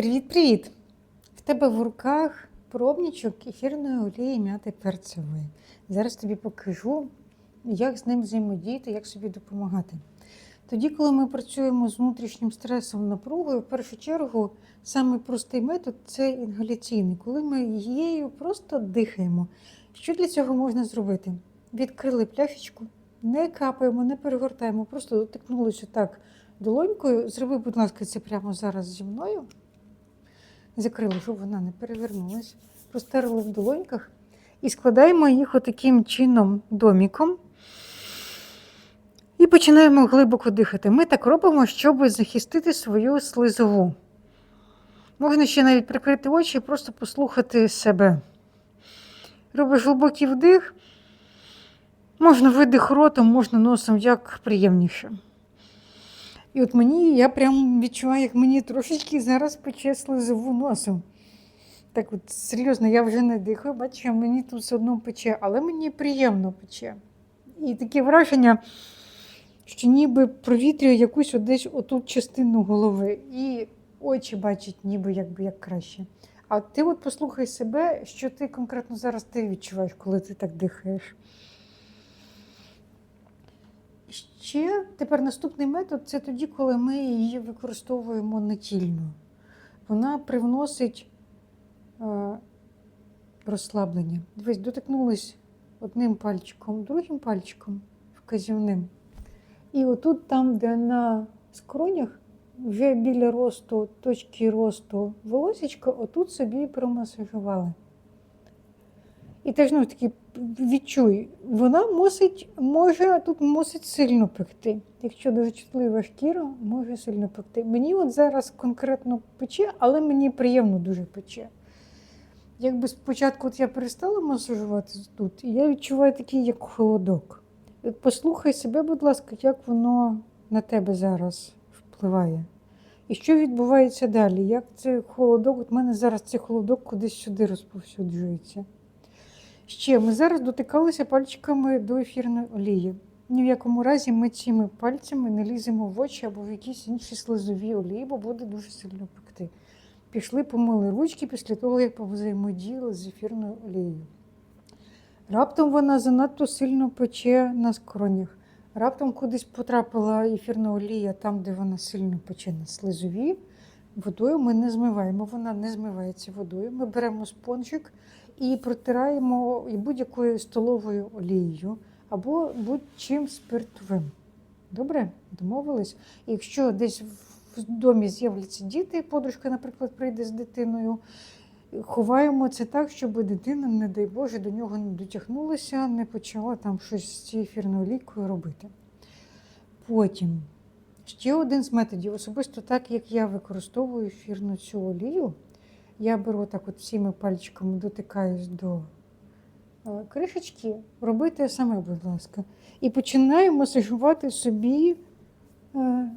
Привіт-привіт! В тебе в руках пробничок ефірної олії м'яти перцевої. Зараз тобі покажу, як з ним взаємодіяти, як собі допомагати. Тоді, коли ми працюємо з внутрішнім стресом, напругою, в першу чергу самий простий метод це інгаляційний, коли ми її просто дихаємо. Що для цього можна зробити? Відкрили пляшечку, не капаємо, не перегортаємо, просто дотикнулися так долонькою. Зроби, будь ласка, це прямо зараз зі мною. Закрили, щоб вона не перевернулась. Розтерли в долоньках і складаємо їх отаким чином доміком. І починаємо глибоко дихати. Ми так робимо, щоб захистити свою слизову. Можна ще навіть прикрити очі і просто послухати себе. Робиш глибокий вдих, можна видих ротом, можна носом, як приємніше. І от мені, я прям відчуваю, як мені трошечки зараз пече слизову носом. Так от серйозно, я вже не дихаю, бачу, мені тут все одно пече, але мені приємно пече. І таке враження, що ніби провітрює якусь десь отут частину голови. І очі бачать ніби якби як краще. А ти от послухай себе, що ти конкретно зараз ти відчуваєш, коли ти так дихаєш. Ще тепер наступний метод це тоді, коли ми її використовуємо натільно. Вона привносить е, розслаблення. Дивись, дотикнулись одним пальчиком, другим пальчиком вказівним. І отут, там, де на скронях, вже біля росту, точки росту волосечка, отут собі промасажували. І теж ну, таки відчуй, вона мусить, може тут мусить сильно пекти. Якщо дуже чутлива шкіра, може сильно пекти. Мені от зараз конкретно пече, але мені приємно дуже пече. Якби спочатку от я перестала масажувати тут, і я відчуваю такий, як холодок. Послухай себе, будь ласка, як воно на тебе зараз впливає. І що відбувається далі? Як цей холодок, от в мене зараз цей холодок кудись сюди розповсюджується. Ще ми зараз дотикалися пальчиками до ефірної олії. Ні в якому разі ми цими пальцями не ліземо в очі або в якісь інші слизові олії, бо буде дуже сильно пекти. Пішли, помили ручки після того, як повзаємодіяли з ефірною олією. Раптом вона занадто сильно пече на скронях. Раптом кудись потрапила ефірна олія там, де вона сильно пече на слизові. Водою ми не змиваємо, вона не змивається водою. Ми беремо спонжик і протираємо будь-якою столовою олією або будь-чим спиртовим. Добре? Домовились? Якщо десь в домі з'являться діти, подружка, наприклад, прийде з дитиною, ховаємо це так, щоб дитина, не дай Боже, до нього не дотягнулася, не почала там щось з цією ефірною олійкою робити. Потім ще один з методів, особисто так, як я використовую ефірну цю олію. Я беру так от всіми пальчиками, дотикаюсь до е, кришечки, робити саме, будь ласка. І починаю масажувати собі е,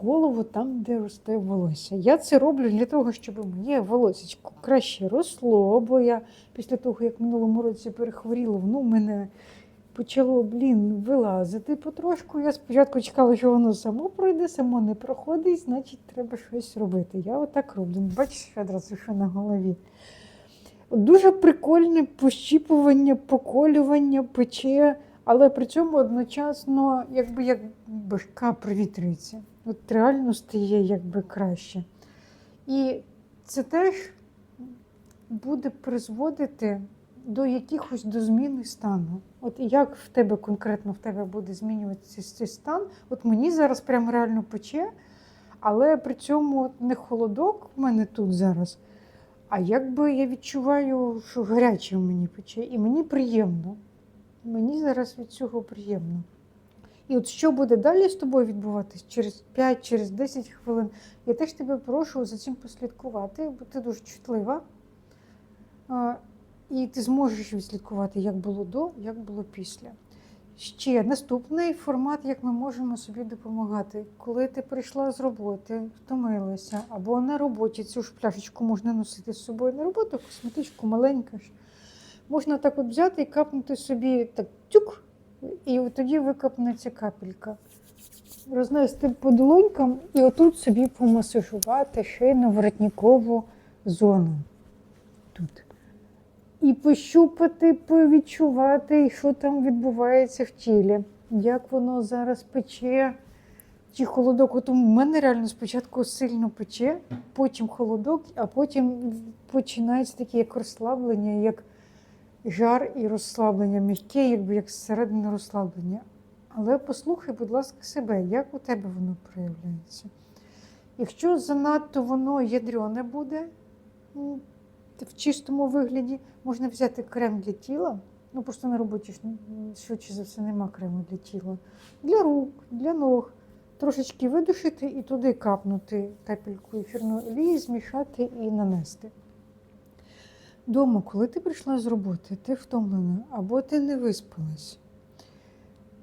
голову там, де росте волосся. Я це роблю для того, щоб моє волосечко краще росло, бо я після того, як минулому році перехворіла, воно в мене почало, блін, вилазити потрошку. Я спочатку чекала, що воно само пройде, само не проходить, значить, треба щось робити. Я отак роблю. Бачиш одразу, що на голові. Дуже прикольне пощіпування, поколювання, пече, але при цьому одночасно, якби як башка провітрюється. От реально стає якби краще. І це теж буде призводити до якихось до зміни стану. От як в тебе конкретно в тебе буде змінюватися цей стан? От мені зараз прям реально пече, але при цьому не холодок в мене тут зараз. А якби я відчуваю, що гаряче в мені пече, і мені приємно. Мені зараз від цього приємно. І от що буде далі з тобою відбуватись через 5, через 10 хвилин, я теж тебе прошу за цим послідкувати, бо ти дуже чутлива. І ти зможеш відслідкувати, як було до, як було після. Ще наступний формат, як ми можемо собі допомагати. Коли ти прийшла з роботи, втомилася, або на роботі цю ж пляшечку можна носити з собою на роботу, косметичку маленька ж. Можна так от взяти і капнути собі так тюк, і тоді викапнеться капелька. рознести по долонькам і отут собі помасажувати шийно-воротникову зону. Тут. І пощупати, повідчувати, що там відбувається в тілі, як воно зараз пече, чи холодок. От у мене реально спочатку сильно пече, потім холодок, а потім починається таке як розслаблення, як жар і розслаблення, м'яке, якби як зсередини розслаблення. Але послухай, будь ласка, себе, як у тебе воно проявляється. Якщо занадто воно ядрене буде в чистому вигляді, можна взяти крем для тіла. Ну, просто на роботі швидше за все нема крему для тіла. Для рук, для ног. Трошечки видушити і туди капнути капельку ефірної олії, змішати і нанести. Дома, коли ти прийшла з роботи, ти втомлена або ти не виспалась,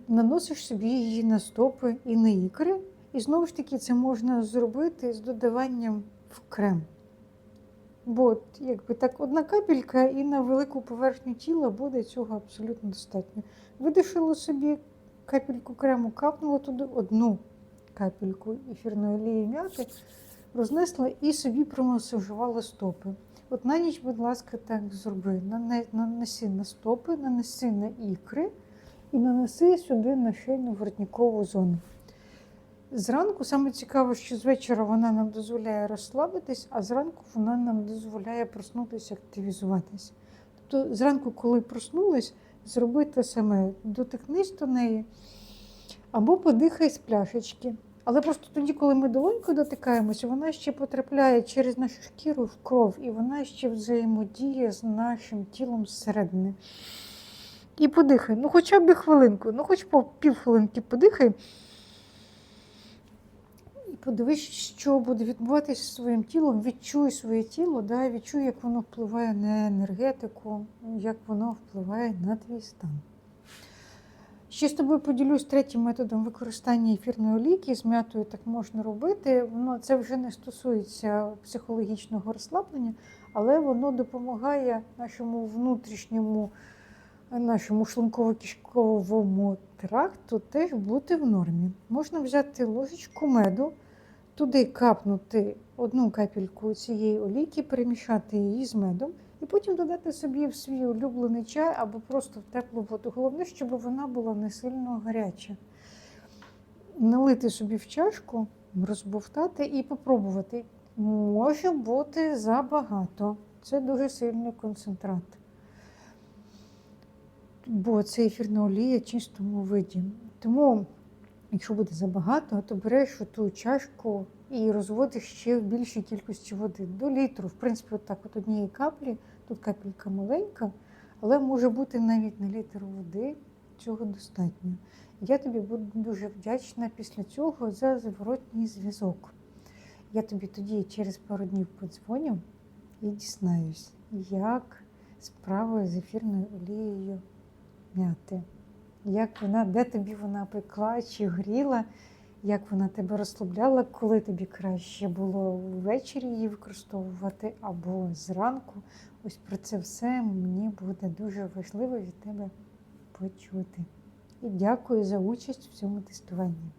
наносиш собі її на стопи і на ікри. І знову ж таки це можна зробити з додаванням в крем. Бо якби так одна капелька і на велику поверхню тіла буде цього абсолютно достатньо. Видишила собі капельку крему, капнула туди одну капельку ефірної олії м'яти, рознесла і собі промасажувала стопи. От на ніч, будь ласка, так зроби. Нанеси на стопи, нанеси на ікри і нанеси сюди на шийну воротникову зону. Зранку саме цікаво, що з вечора вона нам дозволяє розслабитись, а зранку вона нам дозволяє проснутися, активізуватися. Тобто, зранку, коли проснулась, зроби те саме, дотикнись до неї або подихай з пляшечки. Але просто тоді, коли ми долонькою дотикаємося, вона ще потрапляє через нашу шкіру в кров, і вона ще взаємодіє з нашим тілом зсередини. І подихай, ну хоча б хвилинку, ну хоч по півхвилинки подихай. Подивись, що буде відбуватися зі своїм тілом. Відчуй своє тіло, да, відчуй, як воно впливає на енергетику, як воно впливає на твій стан. Ще з тобою поділюсь третім методом використання ефірної олійки. З м'ятою так можна робити. Воно це вже не стосується психологічного розслаблення, але воно допомагає нашому внутрішньому, нашому шлунково-кишковому тракту теж бути в нормі. Можна взяти ложечку меду, туди капнути одну капельку цієї олійки, перемішати її з медом. І потім додати собі в свій улюблений чай або просто в теплу воду. Головне, щоб вона була не сильно гаряча. Налити собі в чашку, розбовтати і попробувати. Може бути забагато. Це дуже сильний концентрат. Бо це ефірна олія чистому виді. Тому, якщо буде забагато, то береш ту чашку і розводиш ще в більшій кількості води до літру. В принципі, от так от однієї каплі, тут капелька маленька, але може бути навіть на літр води. Цього достатньо. Я тобі буду дуже вдячна після цього за зворотній зв'язок. Я тобі тоді через пару днів подзвоню і дізнаюсь, як справи з ефірною олією м'яти. Як вона, де тобі вона пекла чи гріла, як вона тебе розслабляла, коли тобі краще було ввечері її використовувати або зранку. Ось про це все мені буде дуже важливо від тебе почути. І дякую за участь в цьому тестуванні.